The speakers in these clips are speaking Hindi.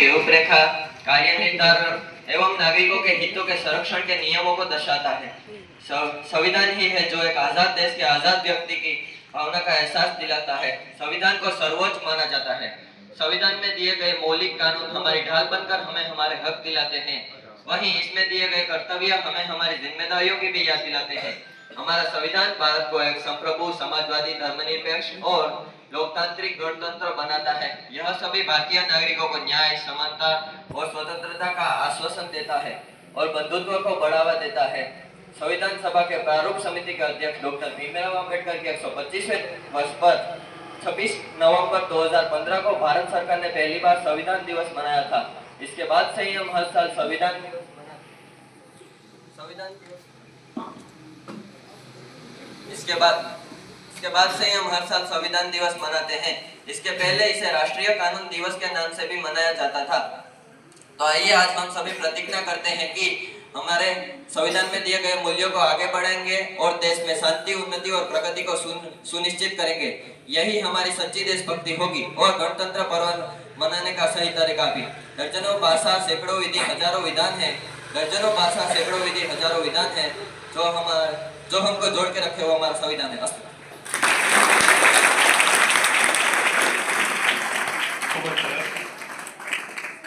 की रूपरेखा कार्य निर्धारण एवं नागरिकों के हितों के संरक्षण के नियमों को दर्शाता है। संविधान ही है जो एक आज़ाद देश के आज़ाद व्यक्ति की भावना का एहसास दिलाता है। संविधान को सर्वोच्च माना जाता है। संविधान में दिए गए मौलिक कानून हमारी ढाल बनकर हमें हमारे हक दिलाते हैं। वहीं इसमें दिए गए कर्तव्य हमें हमारी जिम्मेदारियों की भी याद दिलाते हैं। हमारा संविधान भारत को एक संप्रभु, समाजवादी, धर्मनिरपेक्ष और लोकतांत्रिक गणतंत्र बनाता है। यह सभी भारतीय नागरिकों को न्याय, समानता और स्वतंत्रता का आश्वासन देता है और बंधुत्व को बढ़ावा देता है। संविधान सभा के प्रारूप समिति के अध्यक्ष डॉक्टर भीमराव अंबेडकर के 125वें वर्ष पर 26 नवंबर 2015 को भारत सरकार ने पहली बार संविधान दिवस मनाया था। इसके बाद से ही हम हर साल संविधान दिवस संविधान दिवस? इसके बाद इसके बाद से ही हम हर साल संविधान दिवस मनाते हैं। इसके पहले इसे राष्ट्रीय कानून दिवस के नाम से भी मनाया जाता था। तो आइए आज हम सभी प्रतिज्ञा करते हैं कि हमारे संविधान में दिए गए मूल्यों को आगे बढ़ाएंगे और देश में शांति उन्नति और प्रगति को सुन- सुनिश्चित करेंगे यही हमारी सच्ची देशभक्ति होगी और गणतंत्र पर्व मनाने का सही तरीका भी दर्जनों भाषा सैकड़ों विधि हजारों विधान है दर्जनों भाषा सैकड़ों विधि हजारों विधान है जो हमारे जो हमको जोड़ के रखे वो हमारा संविधान है अस्तु ખૂબ જ સરસ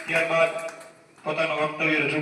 ત્યારબાદ પોતાનું વક્તવ્ય રજૂ